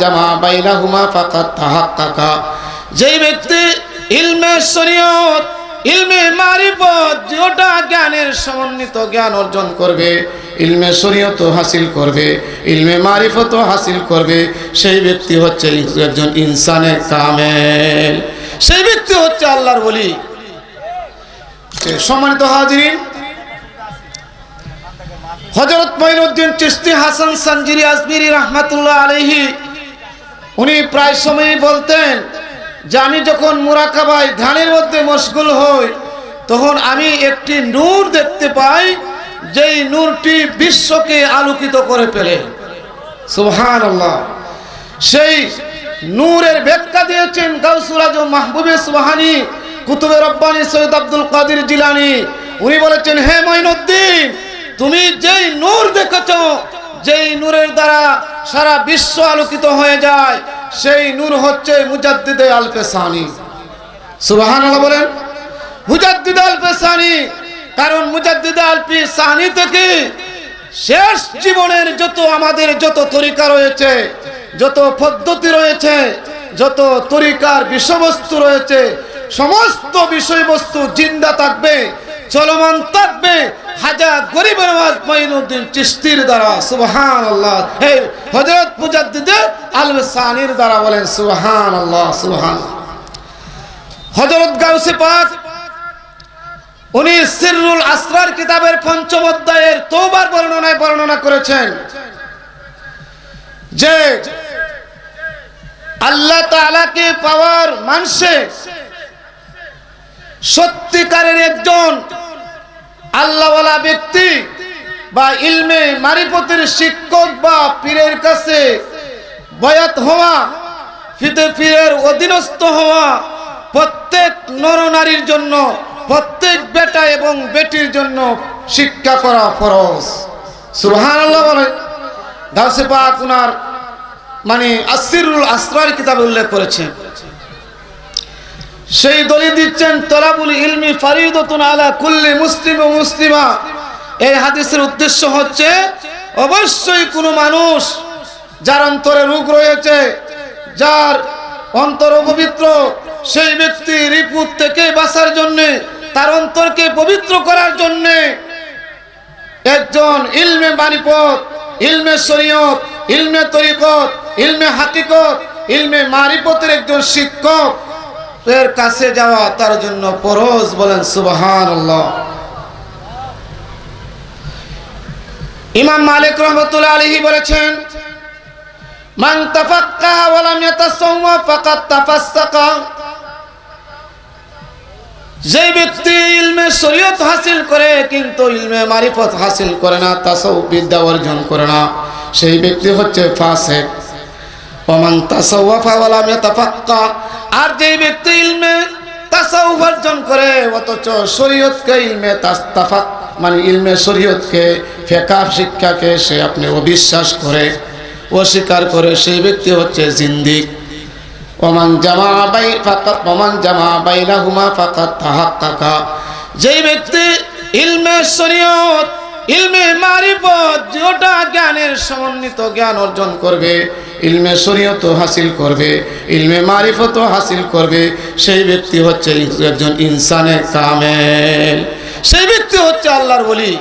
জামা যেই ব্যক্তি মারিফত, যেটা জ্ঞানের সমন্বিত জ্ঞান অর্জন করবে, ইলমে শরীয়ত হাসিল করবে, ইলমে মারিফত হাসিল করবে, সেই ব্যক্তি হচ্ছে একজন ইনসানের কামেল। সেই ব্যক্তি হচ্ছে আল্লাহর বলি সম্মানিত হাজিরিন হজরত মঈনুদ্দিন চিস্তি হাসান সঞ্জিরি আজমিরি রহমাতুল্লাহ আলহি উনি প্রায় সময়ই বলতেন যে আমি যখন মুরাকাবাই ধানের মধ্যে মশগুল হই, তখন আমি একটি নূর দেখতে পাই, যেই নূরটি বিশ্বকে আলোকিত করে ফেলে। আল্লাহ সেই নূরের ব্যাখ্যা দিয়েছেন গাউসুল আজম মাহবুবে সুবহানি, কুতুবে রব্বানি সৈয়দ আব্দুল কাদের জিলানি। উনি বলেছেন, হে মঈনুদ্দিন তুমি যেই নূর দেখেছ, যেই নূরের দ্বারা সারা বিশ্ব আলোকিত হয়ে যায়, সেই নূর হচ্ছে মুজাদ্দিদে আল পেসানি সুবাহান বলেন, মুজাদ্দিদ আল পেসানি কারণ মুজাদ্দিদ আল পেসানি থেকে শেষ জীবনের যত আমাদের যত তরিকা রয়েছে, যত পদ্ধতি রয়েছে, যত তরিকার বিষয়বস্তু রয়েছে, সমস্ত বিষয়বস্তু জিন্দা থাকবে, চলমান থাকবে হাজার গরিবের নওয়াজ মঈনুদ্দিন চিস্তির দ্বারা সুবহান আল্লাহ হে হযরত মুজাদ্দিদ আল সানির দ্বারা বলেন সুবহান আল্লাহ সুবহান হযরত গাউসে পাক, উনি সিররুল আসরার কিতাবের পঞ্চম অধ্যায়ের তওবার বর্ণনায় বর্ণনা করেছেন যে আল্লাহ তাআলাকে পাওয়ার মানুষে সত্যিকারের একজন আল্লাহওয়ালা ব্যক্তি বা ইলমে মারিফতের শিক্ষক বা পীরের কাছে বয়াত হওয়া, ফিতে পীরের অধীনস্থ হওয়া প্রত্যেক নরনারীর জন্য, প্রত্যেক বেটা এবং বেটির জন্য শিক্ষা করা ফরজ। সুবহান আল্লাহ বলে। দাসে পাক মানে আসিরুল আসরার কিতাবে উল্লেখ করেছে। সেই দলি দিচ্ছেন, তলাবুল ইলমি ফারিদতুন আলা কুল্লি মুসলিম ও মুসলিমা। এই হাদিসের উদ্দেশ্য হচ্ছে, অবশ্যই কোনো মানুষ যার অন্তরে রোগ রয়েছে, যার অন্তর অপবিত্র, সেই ব্যক্তি রিপুত থেকে বাঁচার জন্যে, তার অন্তরকে পবিত্র করার জন্যে একজন ইলমে বাণীপথ ইলমে শরীয়ত, ইলমে তরিকত, ইলমে হাকিকত, ইলমে মারিপতের একজন শিক্ষক এর কাছে যাওয়া তার জন্য পরজ বলেন সুবহান ইমাম মালিক রহমতুল্লাহ আলহি বলেছেন যে ব্যক্তি ইলমে শরীয়ত হাসিল করে, কিন্তু ইলমে মারিফত হাসিল করে না তাসাউফ বিদ্যা অর্জন করে না, সেই ব্যক্তি হচ্ছে ফাসেক। ওমান তাসাওয়াফা ওয়া লাম ইয়াতাফাক্কা। আর যে ব্যক্তি ইলমে তাসাউফ অর্জন করে, অথচ শরীয়তকে ইলমে তাস্তাফাক মানে ইলমে শরীয়তকে ফেকার শিক্ষাকে সে আপনি অবিশ্বাস করে, অস্বীকার করে, সেই ব্যক্তি হচ্ছে জিন্দিক। ওমান জামা বাই ফাকাত, ওমান জামা বাইনাহুমা ফাকাত তাহাক্কাকা। যেই ব্যক্তি ইলমে শরীয়ত ইলমে মারিফত যেটা জ্ঞানের সমন্বিত জ্ঞান অর্জন করবে, ইলমে শরীয়ত হাসিল করবে, ইলমে মারিফত হাসিল করবে। সেই ব্যক্তি হচ্ছে একজন ইনসানের কামেল। সেই ব্যক্তি হচ্ছে আল্লাহর বলি